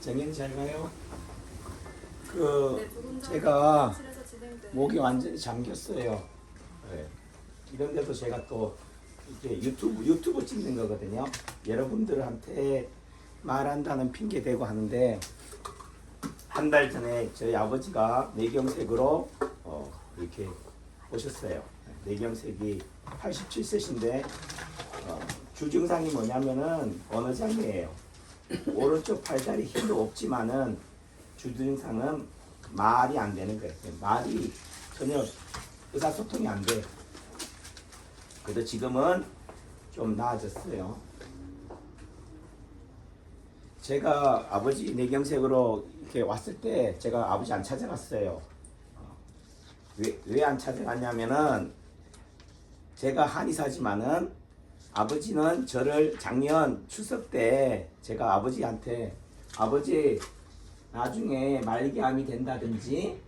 정현 잘 가요. 그 제가 목이 완전히 잠겼어요. 네. 이런데도 제가 또 이게 유튜브 유튜브 찍는 거거든요. 여러분들한테 말한다는 핑계 대고 하는데 한 달 전에 저희 아버지가 뇌경색으로 어, 이렇게 오셨어요. 뇌경색이 87세신데 어, 주증상이 뭐냐면은 언어장애예요. 오른쪽 팔다리 힘도 없지만은 주증상은 말이 안 되는 거예요. 말이 전혀 의사소통이 안 돼. 그래도 지금은 좀 나아졌어요. 제가 아버지 뇌경색으로 이렇게 왔을 때 제가 아버지 안 찾아갔어요. 왜 안 찾아갔냐면은 제가 한의사지만은 아버지는 저를 작년 추석 때 제가 아버지한테 아버지 나중에 말기암이 된다든지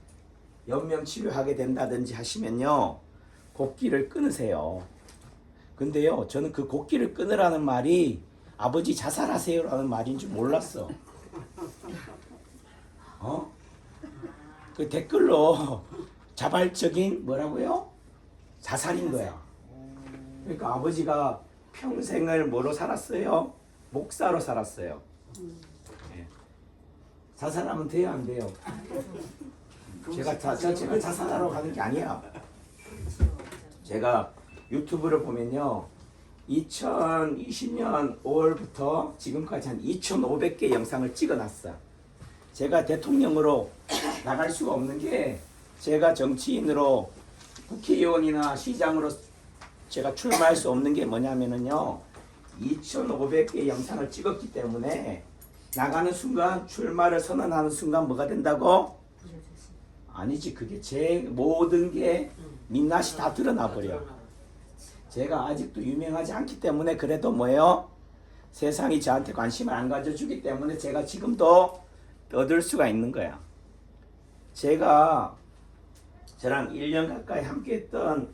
연명 치료하게 된다든지 하시면요 곡기를 끊으세요. 근데요 저는 그 곡기를 끊으라는 말이 아버지 자살하세요라는 말인 줄 몰랐어. 어? 그 댓글로 자발적인 뭐라고요? 자살인 거야. 그러니까 아버지가 평생을 뭐로 살았어요? 목사로 살았어요. 예. 자살하면 돼요, 안 돼요? 제가 자, 자, 제가 자살하러 가는 게 아니야. 제가 유튜브를 보면요. 2020년 5월부터 지금까지 한 2,500개 영상을 찍어놨어. 제가 대통령으로 나갈 수가 없는 게 제가 정치인으로 국회의원이나 시장으로 제가 출마할 수 없는 게 뭐냐면은요. 2,500개 영상을 찍었기 때문에 나가는 순간 출마를 선언하는 순간 뭐가 된다고? 아니지 그게 제 모든 게 민낯이 다 드러나 버려. 제가 아직도 유명하지 않기 때문에 그래도 뭐예요? 세상이 저한테 관심을 안 가져주기 때문에 제가 지금도 떠들 수가 있는 거야. 제가 저랑 1년 가까이 함께 했던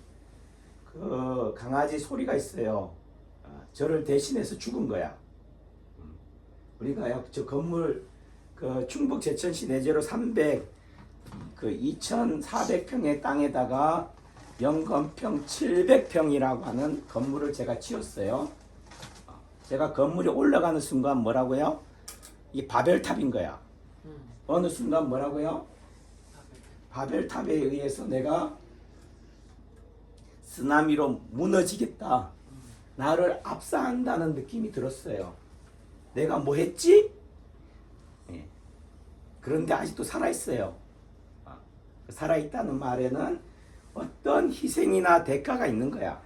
그 강아지 소리가 있어요. 아, 저를 대신해서 죽은 거야. 음. 우리가요, 저 건물, 그 충북 제천시 내제로 300, 그 2,400평의 땅에다가 연건평 700평이라고 하는 건물을 제가 지었어요. 어, 제가 건물이 올라가는 순간 뭐라고요? 이 바벨탑인 거야. 어느 순간 뭐라고요? 바벨탑에 의해서 내가 쓰나미로 무너지겠다. 나를 압사한다는 느낌이 들었어요. 내가 뭐 했지? 예. 그런데 아직도 살아있어요. 아, 살아있다는 말에는 어떤 희생이나 대가가 있는 거야.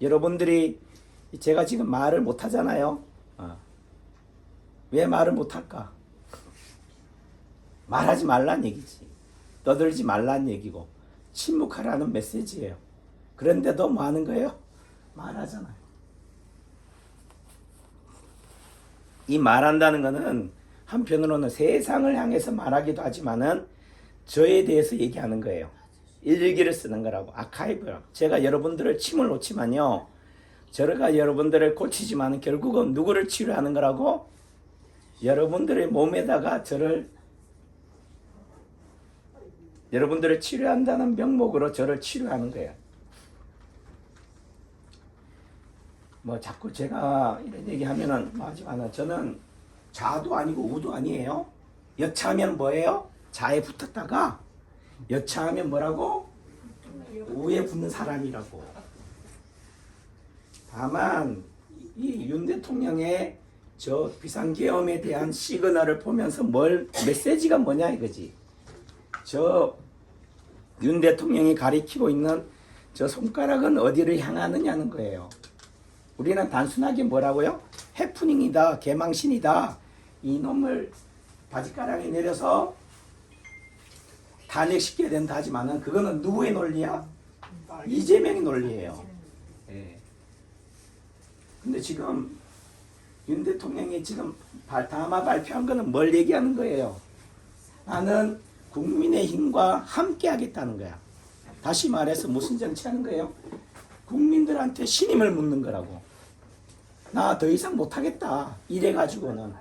여러분들이 제가 지금 말을 못 하잖아요. 아. 왜 말을 못 할까? 말하지 말란 얘기지. 떠들지 말란 얘기고 침묵하라는 메시지예요. 그런데도 뭐 하는 거예요? 말하잖아요. 이 말한다는 거는 한편으로는 세상을 향해서 말하기도 하지만은 저에 대해서 얘기하는 거예요. 일기를 쓰는 거라고 아카이브. 제가 여러분들을 침을 놓지만요. 저가 여러분들을 고치지만 결국은 누구를 치료하는 거라고? 여러분들의 몸에다가 저를 여러분들을 치료한다는 명목으로 저를 치료하는 거예요. 뭐 자꾸 제가 이런 얘기하면은 뭐 하지만은 저는 자도 아니고 우도 아니에요. 여차하면 뭐예요? 자에 붙었다가 여차하면 뭐라고? 우에 붙는 사람이라고. 다만 이 윤 대통령의 저 비상계엄에 대한 시그널을 보면서 뭘 메시지가 뭐냐 이거지. 저 윤 대통령이 가리키고 있는 저 손가락은 어디를 향하느냐는 거예요. 우리는 단순하게 뭐라고요? 해프닝이다, 개망신이다. 이놈을 바지가랑에 내려서 탄핵시켜야 된다 하지만은 그거는 누구의 논리야? 이재명의 논리예요. 예. 근데 지금 윤 대통령이 지금 발- 담화 발표한 거는 뭘 얘기하는 거예요? 나는 국민의 힘과 함께 하겠다는 거야. 다시 말해서 무슨 정치하는 거예요? 국민들한테 신임을 묻는 거라고. 나 더 이상 못하겠다. 이래가지고는.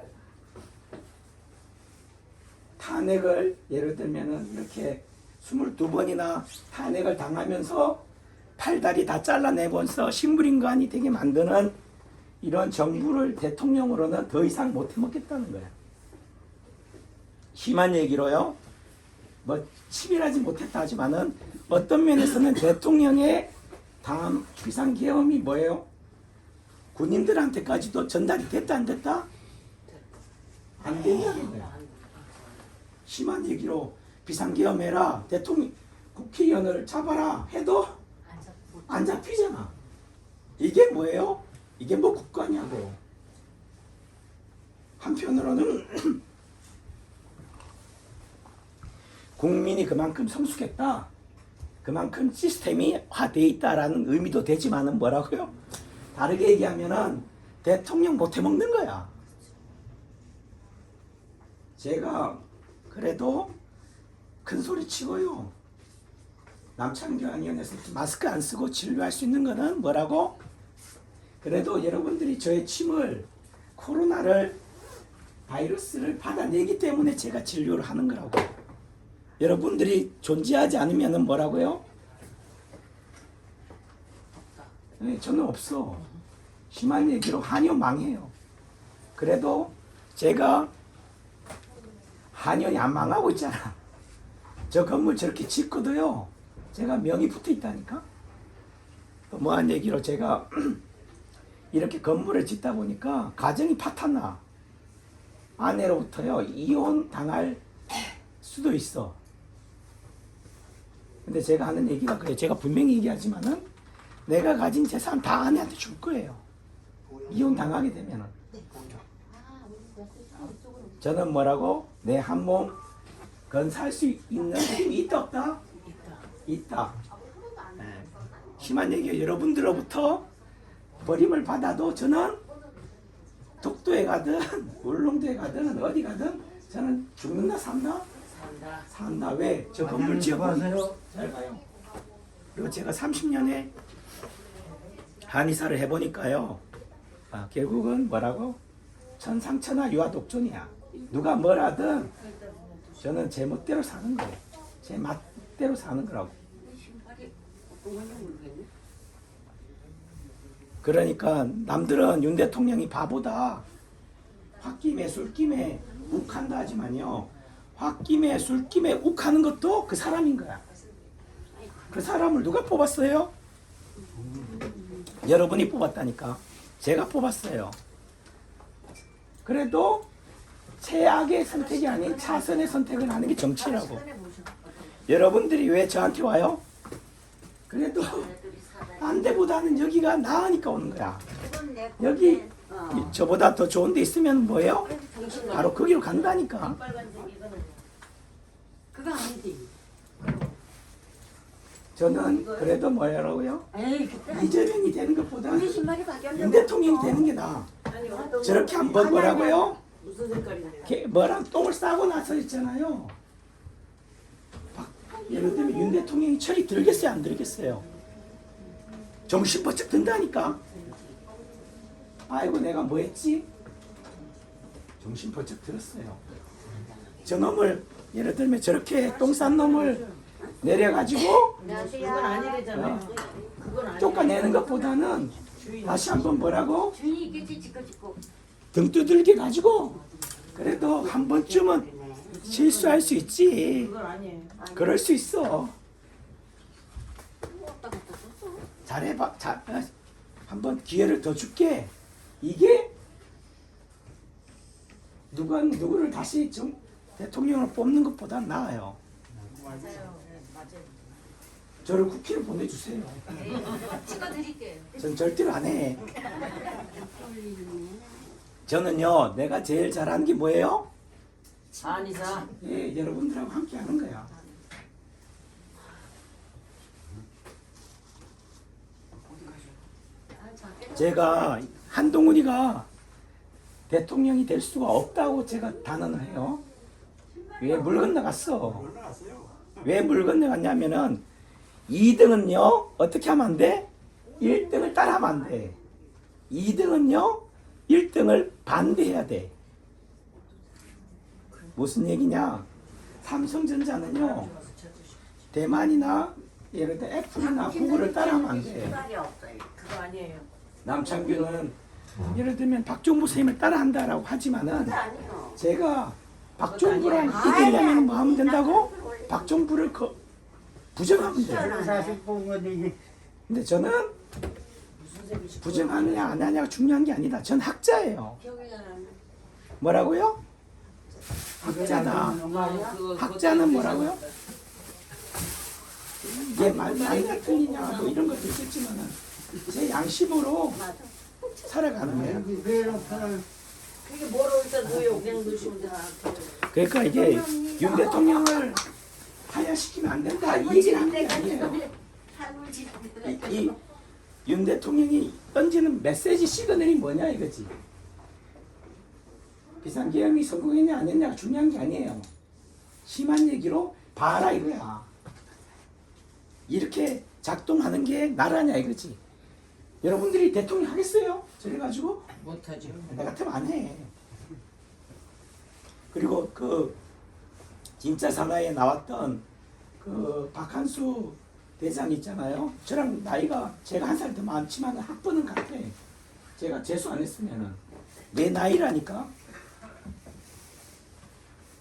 탄핵을 예를 들면은 이렇게 22번이나 탄핵을 당하면서 팔다리 다 잘라내면서 식물인간이 되게 만드는 이런 정부를 대통령으로는 더 이상 못 해먹겠다는 거야. 심한 얘기로요. 뭐 치밀하지 못했다 하지만은 어떤 면에서는 대통령의 다음 비상 계엄이 뭐예요? 군인들한테까지도 전달이 됐다 안 됐다? 안 된다는 거야. 심한 얘기로 비상 계엄해라 대통령 국회의원을 잡아라 해도 안 잡히잖아. 이게 뭐예요? 이게 뭐 국가냐고. 한편으로는 국민이 그만큼 성숙했다. 그만큼 시스템이 화돼 있다라는 의미도 되지만은 뭐라고요? 다르게 얘기하면은 대통령 못 해 먹는 거야. 제가 그래도 큰 소리 치고요. 남창교환위원회에서 마스크 안 쓰고 진료할 수 있는 거는 뭐라고? 그래도 여러분들이 저의 침을 코로나를 바이러스를 받아내기 때문에 제가 진료를 하는 거라고. 여러분들이 존재하지 않으면 뭐라고요? 네, 저는 없어. 심한 얘기로 한의원 망해요. 그래도 제가 한의원이 안 망하고 있잖아. 저 건물 저렇게 짓고도요. 제가 명이 붙어 있다니까. 또 뭐한 얘기로 제가 이렇게 건물을 짓다 보니까 가정이 파탄나. 아내로부터요 이혼 당할 수도 있어. 근데 제가 하는 얘기가 그래. 제가 분명히 얘기하지만은 내가 가진 재산 다 아내한테 줄 거예요. 이혼 당하게 되면은. 저는 뭐라고 내 한 몸 건사할 수 있는 힘이 있다 없다? 있다. 네. 심한 얘기 여러분들로부터 버림을 받아도 저는 독도에 가든 울릉도에 가든 어디 가든 저는 죽는다 산다 산다. 산다 왜? 저 건물 지어보세요. 잘 가요. 그리고 제가 30년에 한의사를 해보니까요. 아, 결국은 뭐라고? 천상천하 유아독존이야. 누가 뭐라든 저는 제 멋대로 사는 거예요. 제 맛대로 사는 거라고. 그러니까 남들은 윤 대통령이 바보다. 홧김에 술김에 욱한다 하지만요 홧김에 술김에 욱하는 것도 그 사람인 거야 그 사람을 누가 뽑았어요? 여러분이 뽑았다니까 제가 뽑았어요 그래도 최악의 선택이 아닌 차선의 선택을 하는 게 정치라고 여러분들이 왜 저한테 와요? 그래도 딴 데보다는 여기가 나으니까 오는 거야 여기 이- 저보다 더 좋은 데 있으면 뭐예요? 바로 거기로 간다니까 그거 아니지. 저는 그래도 뭐라고요? 에이 그때 이재명이 되는 것보다 우리 신발이 바뀌었는데. 윤 대통령이 되는 게 나아 아니 어떤 저렇게 한 번 뭐라고요? 무슨 색깔인데? 개- 뭐랑 똥을 싸고 나서 있잖아요 박- 예를 들면 윤 대통령이 철이 들겠어요 안 들겠어요? 정신 번쩍 든다니까 아이고 내가 뭐 했지? 정신 번쩍 들었어요 저놈을 예를 들면 저렇게 똥 싼 놈을 내려가지고 그건 아니래잖아. 그건 아니. 쫓아내는 것보다는 다시 한번 뭐라고 주인이 있겠지 지꺼 짓고. 등 두들겨 가지고 그래도 한 번쯤은 실수할 수 있지 그건 아니에요. 그럴 수 있어 잘해봐 잘 어, 한번 기회를 더 줄게 이게 누가 누구를 다시 정, 대통령으로 뽑는 것보다 나아요 맞아요. 맞아요. 저를 국회로 보내주세요 찍어드릴게요. 전 절대로 안 해 저는요 내가 제일 잘하는 게 뭐예요? 안이사. 예, 여러분들하고 함께 하는 거야. 제가 한동훈이가 대통령이 될 수가 없다고 제가 단언을 해요. 왜 물 건너갔어? 왜 물 건너갔냐면은 2등은요 어떻게 하면 안 돼? 1등을 따라하면 안 돼. 2등은요 1등을 반대해야 돼. 무슨 얘기냐? 삼성전자는요 대만이나 예를 들어 애플이나 구글을 따라하면 안 돼. 남창규는 예를 들면 박종부 선생님을 따라한다라고 하지만은. 제가 박종부랑 이기려면 뭐 하면 된다고? 박종부를 거, 부정하면 돼요. 사실 본 거지. 근데 저는 부정하느냐 안 하냐가 중요한 게 아니다. 전 학자예요. 뭐라고요? 학자다. 학자는 뭐라고요? 이게 말, 말이나 틀리냐 뭐 이런 것도 있겠지만은 제 양심으로 살아가는 거예요. 그게 뭐로 일단 넣어요. 그냥 넣으시면 돼. 그러니까 이게 윤 대통령을 하야시키면 안 된다 이 얘기를 하는 게 아니에요. 이윤 대통령이 던지는 메시지 시그널이 뭐냐 이거지. 비상계엄이 성공했냐 안 했냐가 중요한 게 아니에요. 심한 얘기로 봐라 이거야. 이렇게 작동하는 게 나라냐 이거지. 여러분들이 대통령 하겠어요? 저래 가지고 못하죠. 나 같으면 안 해. 그리고 그 진짜 사나이에 나왔던 그 박한수 대장 있잖아요. 저랑 나이가 제가 한 살 더 많지만 학번은 같아. 제가 재수 안 했으면은 내 나이라니까.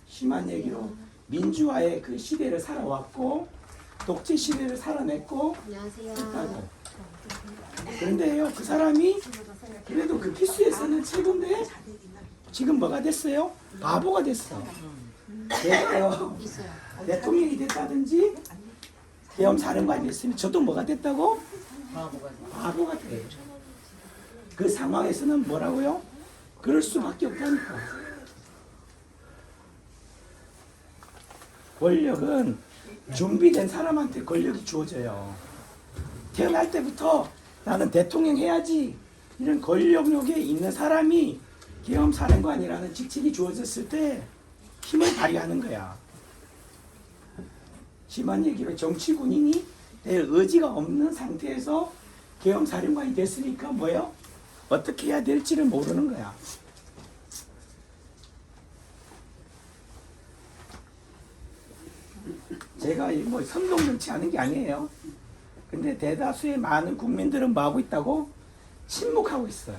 심한 얘기로 민주화의 그 시대를 살아왔고 독재 시대를 살아냈고 안녕하세요. 그런데요, 그 사람이 그래도 그 기수에서는 최고인데 지금 뭐가 됐어요? 바보가 됐어. 내가요. 대통령이 됐다든지 계엄 사령관이 됐으면 저도 뭐가 됐다고? 바보가 돼. 바보가 돼. 그 상황에서는 뭐라고요? 그럴 수밖에 없다니까. 권력은 준비된 사람한테 권력이 주어져요. 태어날 때부터 나는 대통령 해야지 이런 권력욕에 있는 사람이 계엄 사령관이라는 직책이 주어졌을 때 힘을 발휘하는 거야. 심한 얘기로 정치 군인이 될 의지가 없는 상태에서 계엄 사령관이 됐으니까 뭐예요? 어떻게 해야 될지를 모르는 거야. 제가 이뭐 선동 정치 하는 게 아니에요. 근데 대다수의 많은 국민들은 뭐 하고 있다고? 침묵하고 있어요.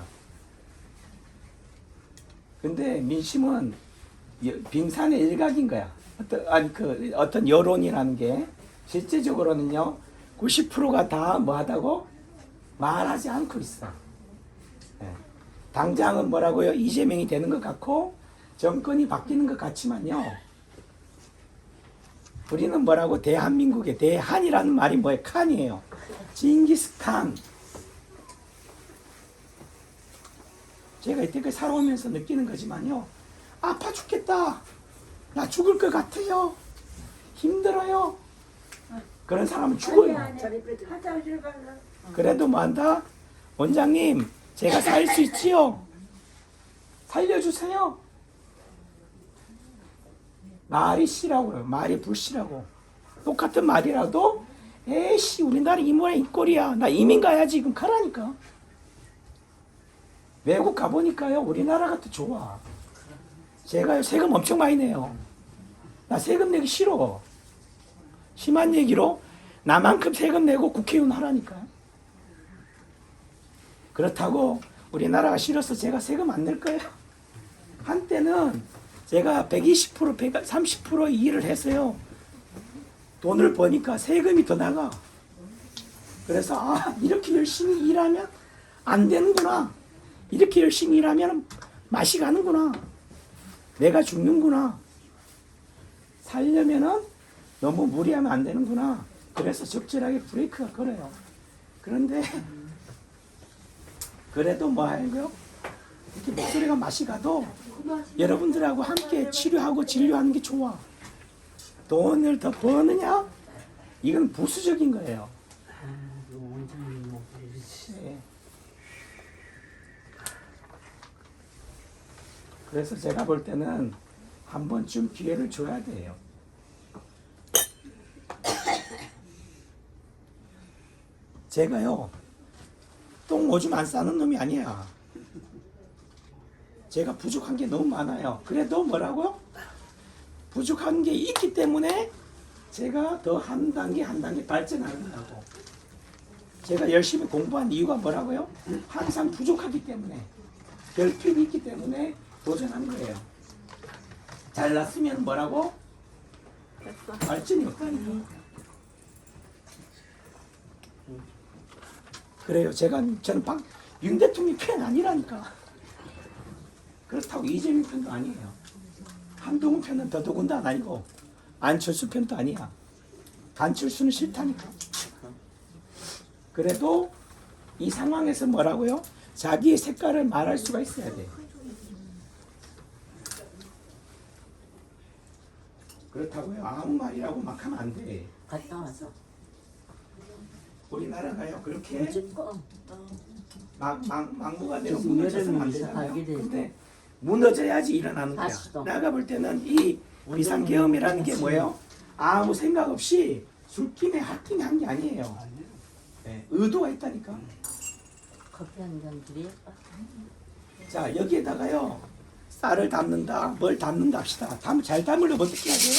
근데 민심은 여- 빙산의 일각인 거야. 어떤 아니 그 어떤 여론이라는 게 실제적으로는요 90%가 다 뭐 하다고 말하지 않고 있어. 예. 당장은 뭐라고요 이재명이 되는 것 같고 정권이 바뀌는 것 같지만요. 우리는 뭐라고 대한민국의 대한이라는 말이 뭐예요? 칸이에요. 징기스칸. 제가 이때까지 살아오면서 느끼는 거지만요. 아파 죽겠다. 나 죽을 것 같아요. 힘들어요. 그런 사람은 죽어요. 그래도 뭐 한다? 원장님, 제가 살 수 있지요? 살려주세요. 말이 씨라고요. 말이 불씨라고. 똑같은 말이라도 에이씨 우리나라 이 모양 이 꼴이야. 나 이민 가야지. 지금 가라니까. 외국 가보니까요. 우리나라가 더 좋아. 제가요 세금 엄청 많이 내요. 나 세금 내기 싫어. 심한 얘기로 나만큼 세금 내고 국회의원 하라니까. 그렇다고 우리나라가 싫어서 제가 세금 안 낼 거예요. 한때는 제가 120% 130% 일을 했어요. 돈을 버니까 세금이 더 나가. 그래서 아 이렇게 열심히 일하면 안 되는구나. 이렇게 열심히 일하면 맛이 가는구나. 내가 죽는구나. 살려면은 너무 무리하면 안 되는구나. 그래서 적절하게 브레이크가 걸어요. 그런데 그래도 뭐 하고요? 이렇게 목소리가 맛이 가도 여러분들하고 함께 치료하고 진료하는 게 좋아. 돈을 더 버느냐? 이건 부수적인 거예요. 예. 그래서 제가 볼 때는 한 번쯤 기회를 줘야 돼요. 제가요, 똥 오줌 안 싸는 놈이 아니야. 제가 부족한 게 너무 많아요. 그래도 뭐라고요? 부족한 게 있기 때문에 제가 더 한 단계 한 단계 발전하는 거라고. 제가 열심히 공부한 이유가 뭐라고요? 항상 부족하기 때문에 결핍이 있기 때문에 도전한 거예요. 잘났으면 뭐라고? 발전이 없다니까. 그래요. 제가 저는 박, 윤 대통령 편 아니라니까. 그렇다고 이재명 편도 아니에요. 한동훈 편은 더더군다나 아니고 안철수 편도 아니야. 안철수는 싫다니까. 그래도 이 상황에서 뭐라고요? 자기의 색깔을 말할 수가 있어야 돼. 그렇다고요. 아무 말이라고 막 하면 안 돼. 갔다 와서 우리나라가요. 그렇게 막, 막, 막무가 되고 그래서 무너져서는 안 되잖아요. 근데 무너져야지 일어나는 거야. 다시도. 내가 볼 때는 이 비상계엄이라는 게 뭐예요? 아무 생각 없이 술김에 핫김에 한게 아니에요. 네, 의도가 있다니까. 커피 한 잔 드릴까? 자 여기에다가요 쌀을 담는다, 뭘 담는다 합시다. 담, 잘 담으려면 어떻게 해야 돼요?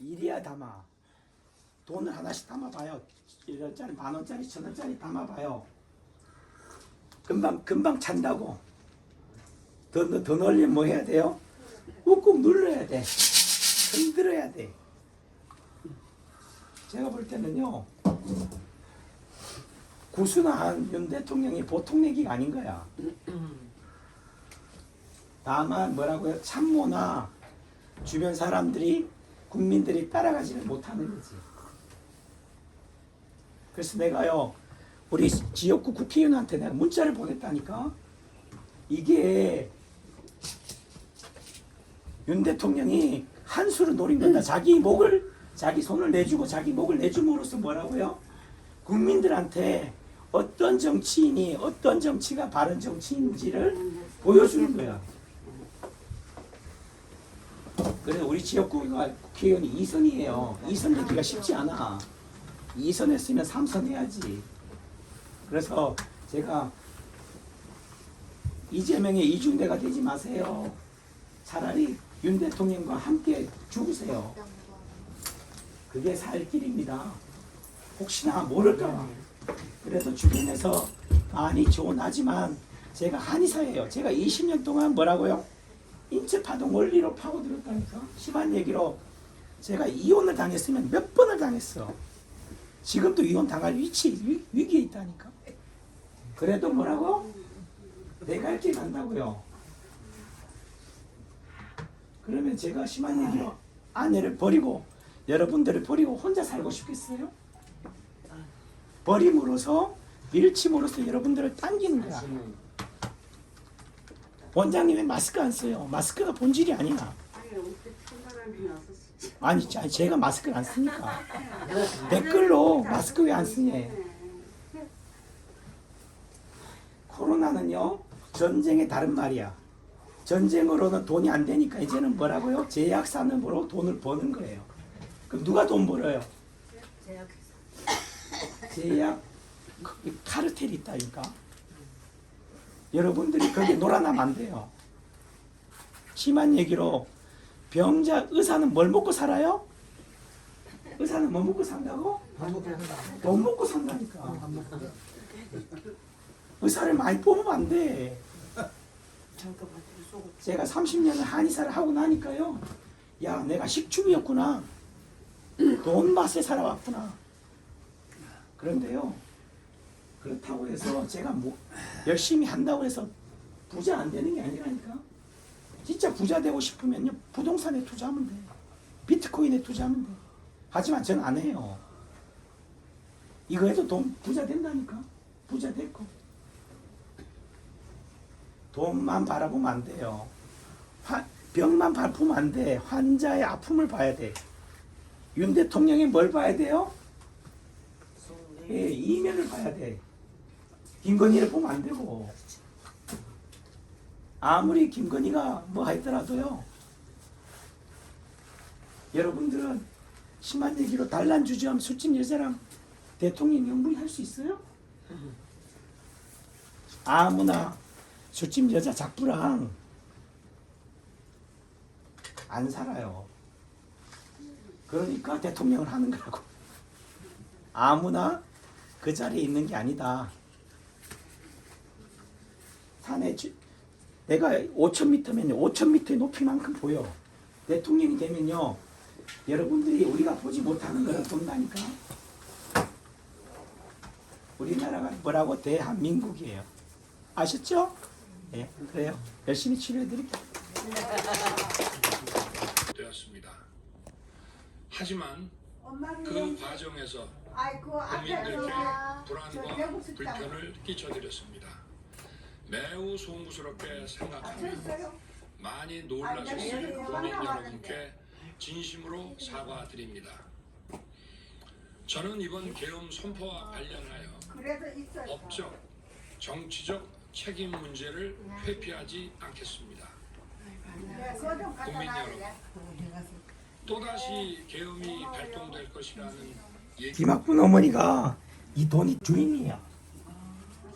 이리야 담아. 돈을 하나씩 담아봐요. 1원짜리, 만 원짜리, 천 원짜리 담아봐요. 금방 금방 찬다고. 더, 더, 더 넣으려면 뭐 해야 돼요? 꾹꾹 눌러야 돼. 흔들어야 돼. 제가 볼 때는요. 구순한 윤 대통령이 보통 얘기가 아닌 거야. 다만 뭐라고요? 참모나 주변 사람들이 국민들이 따라가지를 못하는 거지. 그래서 내가요 우리 지역구 국회의원한테 내가 문자를 보냈다니까 이게 윤 대통령이 한 수를 노린 거다. 자기 목을 자기 손을 내주고 자기 목을 내줌으로써 뭐라고요? 국민들한테 어떤 정치인이 어떤 정치가 바른 정치인지를 보여주는 거야. 그래서 우리 지역구가 국회의원이 2선이에요. 2선 되기가 쉽지 않아. 2선 했으면 3선 해야지. 그래서 제가 이재명의 이중대가 되지 마세요. 차라리 윤 대통령과 함께 죽으세요. 그게 살 길입니다. 혹시나 모를까봐. 그래도 주변에서 많이 조언하지만 제가 한의사예요. 제가 20년 동안 뭐라고요? 인체파동 원리로 파고들었다니까. 심한 얘기로 제가 이혼을 당했으면 몇 번을 당했어. 지금도 이혼 당할 위치 위, 위기에 있다니까. 그래도 뭐라고? 내가 할게 간다고요. 그러면 제가 심한 얘기로 아내를 버리고 여러분들을 버리고 혼자 살고 싶겠어요? 버림으로써 밀침으로써 여러분들을 당기는 거야. 원장님 왜 마스크 안 써요? 마스크가 본질이 아니야. 아니, 자, 제가 마스크를 안 쓰니까. 댓글로 마스크 왜 안 쓰냐. 코로나는요, 전쟁의 다른 말이야. 전쟁으로는 돈이 안 되니까 이제는 뭐라고요? 제약 산업으로 돈을 버는 거예요. 그럼 누가 돈 벌어요? 제약 카르텔이 있다니까. 여러분들이 거기에 놀아나면 안 돼요. 심한 얘기로 병자 의사는 뭘 먹고 살아요? 의사는 뭐 먹고 산다고? 돈 먹고 산다니까. 의사를 많이 뽑으면 안 돼. 제가 30년을 한의사를 하고 나니까요. 야, 내가 식충이었구나. 돈 맛에 살아왔구나. 그런데요. 그렇다고 해서 제가 뭐 열심히 한다고 해서 부자 안 되는 게 아니라니까. 진짜 부자 되고 싶으면요. 부동산에 투자하면 돼. 비트코인에 투자하면 돼. 하지만 저는 안 해요. 이거 해도 돈 부자 된다니까. 부자 됐고. 돈만 바라보면 안 돼요. 화, 병만 바라보면 안 돼. 환자의 아픔을 봐야 돼. 윤 대통령이 뭘 봐야 돼요? 예, 이면을 봐야 돼. 김건희를 보면 안 되고. 아무리 김건희가 뭐 했더라도요. 여러분들은 심한 얘기로 단란 주저함 술집 여자랑 대통령 영부인 할수 있어요? 아무나 술집 여자 작부랑 안 살아요. 그러니까 대통령을 하는 거라고. 아무나 그 자리에 있는 게 아니다. 산에 주- 내가 5,000m면 5,000m의 높이만큼 보여. 대통령이 되면요. 여러분들이 우리가 보지 못하는 걸 본다니까. 우리나라가 뭐라고 대한민국이에요. 아셨죠? 예, 그래요. 열심히 치료해 드릴게요. 되었습니다. 하지만 그 과정에서 국민들께 저 불안과. 불편을 끼쳐드렸습니다. 매우 송구스럽게 생각합니다. 됐어요? 많이 아니, 놀라셨을 내가 국민 이거 여러분께 진심으로 사과드립니다. 저는 이번 계엄 선포와 관련하여. 법적, 정치적 책임 문제를 회피하지 않겠습니다. 국민 여러분, 돼. 또다시 계엄이 발동될 것이라는 얘기 김학분 어머니가 이 돈이 주인이에요.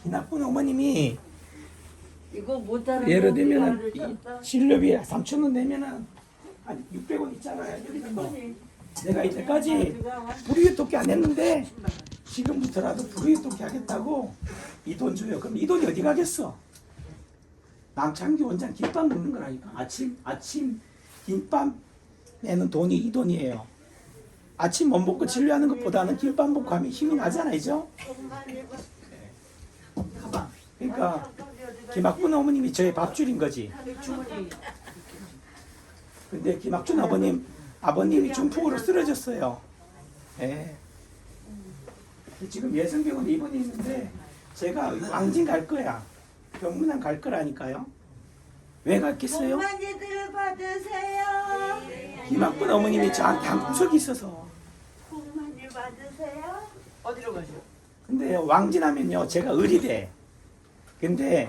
김학분 어머님이 이거 못하는 예를 들면. 실력이 3천 원 내면은 한 600원 있잖아요. 여기다 뭐 내가 이때까지 불이웃돕기 안 했는데 지금부터라도 불이웃돕기 하겠다고 이 돈 줘요. 그럼 이 돈이 어디 가겠어? 남창기 원장 김밥 먹는 거라니까. 아침 아침 김밥 내는 돈이 이 돈이에요. 아침 못 먹고 진료하는 것보다는 김밥 먹고 하면 힘이 나잖아요. 가방. 그러니까 김학분 어머님이 저의 밥줄인 거지. 근데 김학준 아버님 아버님이 중풍으로 쓰러졌어요. 예. 지금 예성병원에 입원해 있는데 제가 왕진 갈 거야. 병문안 갈 거라니까요. 왜 갔겠어요? 많이들 받으세요. 김학분 어머님이 저한테 한 구석이 있어서. 복 많이 받으세요. 어디로 가죠? 근데 왕진하면요 제가 의리돼. 근데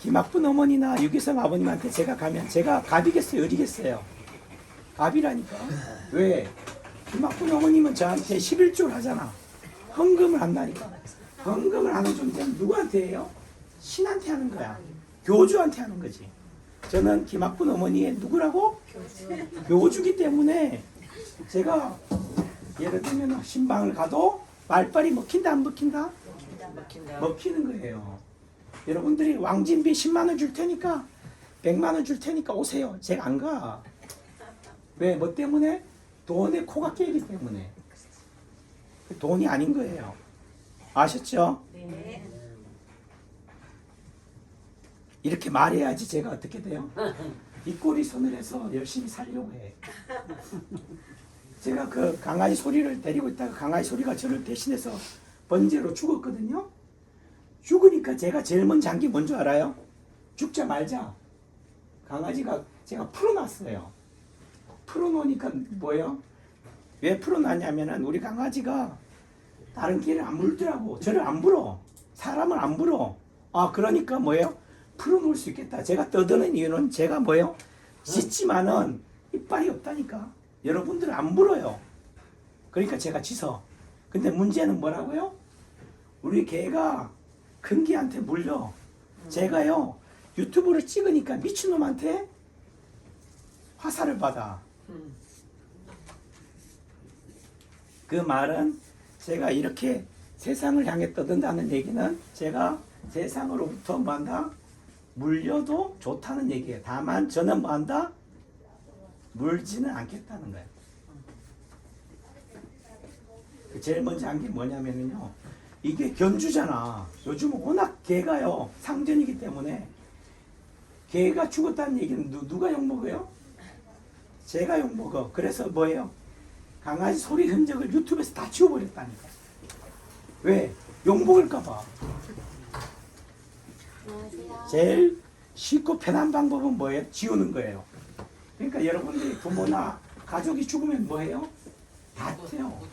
김학분 어머니나 유기성 아버님한테 제가 가면 제가 갑이겠어요, 의리겠어요? 갑이라니까. 왜? 김학분 어머님은 저한테 11조를 하잖아. 헌금을 한다니까. 헌금을 하는 존재는 누구한테 해요? 신한테 하는 거야. 교주한테 하는 거지. 저는 김학분 어머니의 누구라고? 교주 기 때문에 제가 예를 들면 신방을 가도 말빨이 먹힌다 안 먹힌다? 먹히는 거예요. 여러분들이 왕진비 10만 원 줄 테니까 100만 원 줄 테니까 오세요. 제가 안 가. 왜? 뭐 때문에? 돈에 코가 깨기 때문에. 돈이 아닌 거예요. 아셨죠? 이렇게 말해야지 제가 어떻게 돼요? 뒷꼬리 손을 해서 열심히 살려고 해. 제가 그 강아지 소리를 데리고 있다가 강아지 소리가 저를 대신해서 번제로 죽었거든요. 죽으니까 제가 제일 먼저 한 게 뭔 줄 알아요? 죽자 말자. 강아지가 제가 풀어놨어요. 풀어놓으니까 뭐예요? 왜 풀어놨냐면은 우리 강아지가 다른 개를 안 물더라고. 저를 안 물어. 사람을 안 물어. 아 그러니까 뭐예요? 풀어놓을 수 있겠다. 제가 떠드는 이유는 제가 뭐예요? 짖지만은 이빨이 없다니까. 여러분들 안 물어요. 그러니까 제가 짖어. 근데 문제는 뭐라고요? 우리 개가 큰 개한테 물려. 제가요 유튜브를 찍으니까 미친놈한테 화살을 받아. 그 말은 제가 이렇게 세상을 향해 떠든다는 얘기는 제가 세상으로부터 뭐한다? 물려도 좋다는 얘기예요. 다만 저는 뭐한다? 물지는 않겠다는 거예요. 그 제일 먼저 한 게 뭐냐면요. 이게 견주잖아. 요즘 워낙 개가요 상전이기 때문에 개가 죽었다는 얘기는 누, 누가 욕먹어요? 제가 욕먹어. 그래서 뭐예요? 강아지 소리 흔적을 유튜브에서 다 지워버렸다니까. 왜? 욕먹을까봐. 제일 쉽고 편한 방법은 뭐예요? 지우는 거예요. 그러니까 여러분들이 부모나 가족이 죽으면 뭐예요? 다 태워.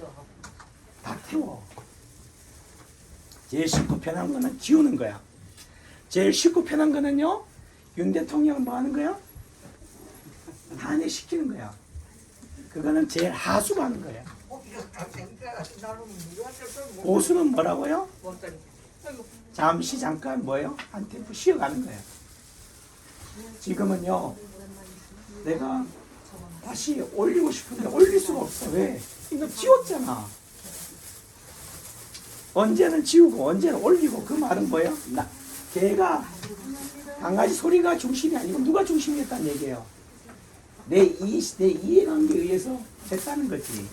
다 태워. 제일 쉽고 편한 거는 지우는 거야. 제일 쉽고 편한 거는요, 윤 대통령은 뭐 하는 거야? 탄핵시키는 거야. 그거는 제일 하수가 하는 거야. 고수는 뭐라고요? 잠시 잠깐 뭐예요? 한 템포 쉬어가는 거예요. 지금은요, 내가 다시 올리고 싶은데 올릴 수가 없어. 왜? 이거 지웠잖아. 언제는 지우고 언제는 올리고 그 말은 뭐예요? 나 걔가 강아지 소리가 중심이 아니고 누가 중심이었다는 얘기예요. 내 이, 내 이해 관계에 의해서 됐다는 거지.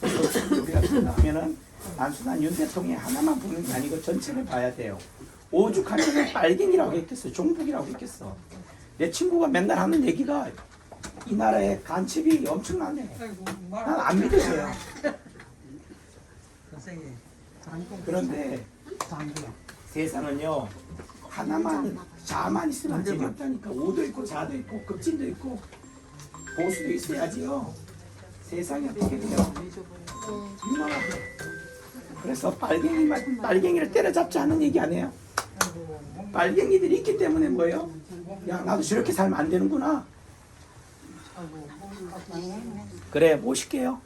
그래서 우리가 생각하면은 단순한 윤 대통령이 하나만 보는 게 아니고 전체를 봐야 돼요. 오죽하면 빨갱이라고 했겠어. 종북이라고 했겠어. 내 친구가 맨날 하는 얘기가 이 나라의 간첩이 엄청나네. 난 안 믿으세요. 그런데 세상은요 하나만 자만 있으면 재미없다니까. 오도 있고 자도 있고 급진도 있고 보수도 있어야지요. 세상이 어떻게 돼요? 유명하게. 그래서 빨갱이만 빨갱이를 때려잡지 않는 얘기 아니에요? 빨갱이들이 있기 때문에 뭐예요? 야 나도 저렇게 살면 안 되는구나. 그래 모실게요